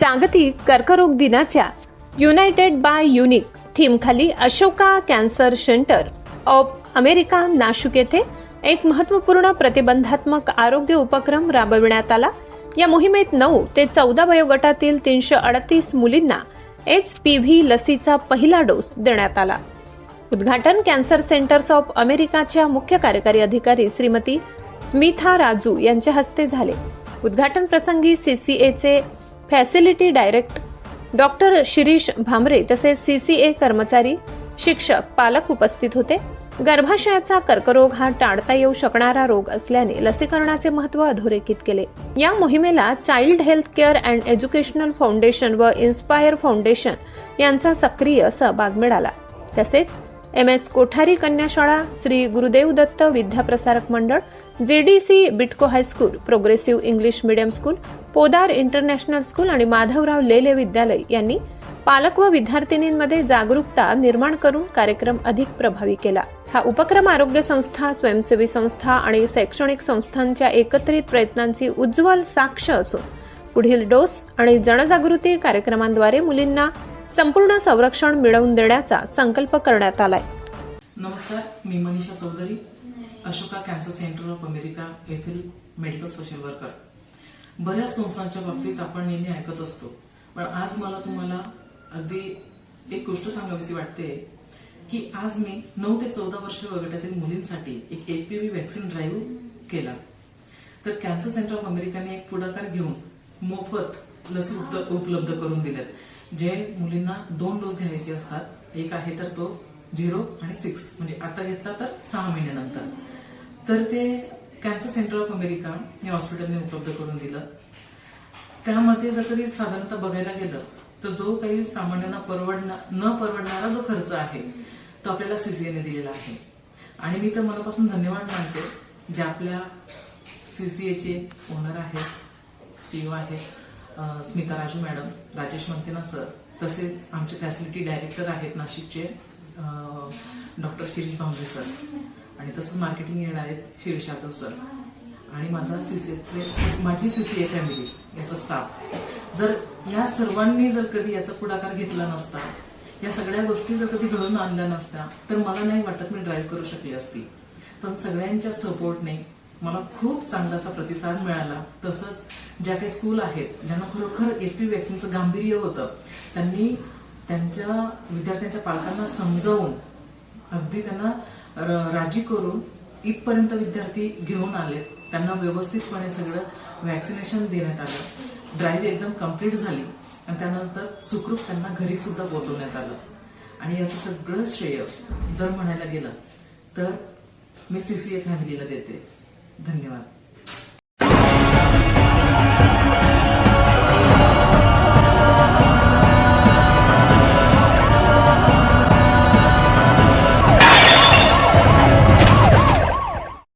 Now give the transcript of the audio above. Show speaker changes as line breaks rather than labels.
जागतिक कर्करोग दिनाच्या united by unique थीमखाली Ashoka cancer centre of America Nashik येथे एक महत्त्वपूर्ण प्रतिबंधात्मक आरोग्य उपक्रम राबविण्यात आला. या मोहिमेत नऊ ते चौदा वयोगटातील तीनशे अडतीस मुलींना एच पी व्ही लसीचा पहिला डोस देण्यात आला. उद्घाटन कॅन्सर सेंटर्स ऑफ अमेरिकाच्या मुख्य कार्यकारी अधिकारी श्रीमती स्मिथा राजू यांच्या हस्ते झाले. उद्घाटन प्रसंगी सीसीएचे facility direct doctor Shirish Bhamre तसेच सी सी ए कर्मचारी शिक्षक पालक उपस्थित होते. गर्भाशयाचा कर्करोग हा टाळता येऊ शकणारा रोग असल्याने लसीकरणाचे महत्त्व अधोरेखित केले. या मोहिमेला child health care and educational foundation व इन्स्पायर फाउंडेशन यांचा सक्रिय सहभाग मिळाला. तसेच एम एस कोठारी कन्याशाळा श्री गुरुदेव दत्त विद्याप्रसारक मंडळ JDC Bytco high school progressive English medium school Podar international school आणि माधवराव लेले विद्यालय यांनी पालक व विद्यार्थिनींमध्ये जागरूकता निर्माण करून कार्यक्रम अधिक प्रभावी केला. हा उपक्रम आरोग्य संस्था स्वयंसेवी संस्था आणि शैक्षणिक संस्थांच्या एकत्रित प्रयत्नांची उज्ज्वल साक्ष असून पुढील डोस आणि जनजागृती कार्यक्रमांद्वारे मुलींना संपूर्ण संरक्षण मिळवून देण्याचा संकल्प करण्यात आलाय.
नमस्कार मी Manisha Chaudhari Ashoka cancer centre of America येथील मेडिकल सोशल वर्कर. बऱ्याच संस्थांच्या बाबतीत आपण नेहमी ऐकत असतो पण आज मला तुम्हाला अगदी एक गोष्ट सांगावीशी वाटते की आज मी नऊ ते चौदा वर्ष वयोगटातील मुलींसाठी एक एचपीव्ही व्हॅक्सिन ड्राईव्ह केला. तर कॅन्सर सेंटर ऑफ अमेरिकाने एक पुढाकार घेऊन मोफत लस उपलब्ध करून दिल्यात जे मुलींना दोन डोस घ्यायचे असतात एक आहे तर तो झिरो आणि सिक्स म्हणजे आता घेतला तर सहा महिन्यानंतर तर ते कॅन्सर सेंटर ऑफ अमेरिका या हॉस्पिटलने उपलब्ध करून दिलं. त्यामध्ये जर कधी साधारणतः बघायला गेलं तर जो काही सामान्यांना परवडणार न परवडणारा जो खर्च आहे तो आपल्याला सीसीएने दिलेला आहे. आणि मी तर मनापासून धन्यवाद मानते जे आपल्या सीसीएचे ओनर आहेत सीईओ आहेत स्मिता राजू मॅडम राजेश मंतेना सर तसेच आमचे फॅसिलिटी डायरेक्टर आहेत नाशिकचे डॉक्टर शिरीष भांबरे सर. आणि तसंच मार्केटिंग हेड आहेत शिरीष यादव सर. आणि माझा सीसीए माझी सीसीए फॅमिली याचा स्टाफ जर या सर्वांनी जर कधी याचा पुढाकार घेतला नसता या सगळ्या गोष्टी जर कधी घडून आणल्या नसत्या तर मला नाही वाटत मी ड्राईव्ह करू शकली असती. पण सगळ्यांच्या सपोर्टने मला खूप चांगला असा प्रतिसाद मिळाला. तसंच ज्या काही स्कूल आहेत ज्यांना खरोखर एच पी व्हॅक्सिनचं गांभीर्य होतं त्यांनी त्यांच्या विद्यार्थ्यांच्या पालकांना समजावून अगदी त्यांना र- राजी करून इथपर्यंत विद्यार्थी घेऊन आले त्यांना व्यवस्थितपणे सगळं व्हॅक्सिनेशन देण्यात आलं. ड्राईव्ह एकदम कंप्लीट झाली. आणि त्यानंतर सुखरूप त्यांना घरी सुद्धा पोहोचवण्यात आलं. आणि याचं सगळं श्रेय जर म्हणायला गेलं तर मी सीसीए फॅमिलीला देते. धन्यवाद.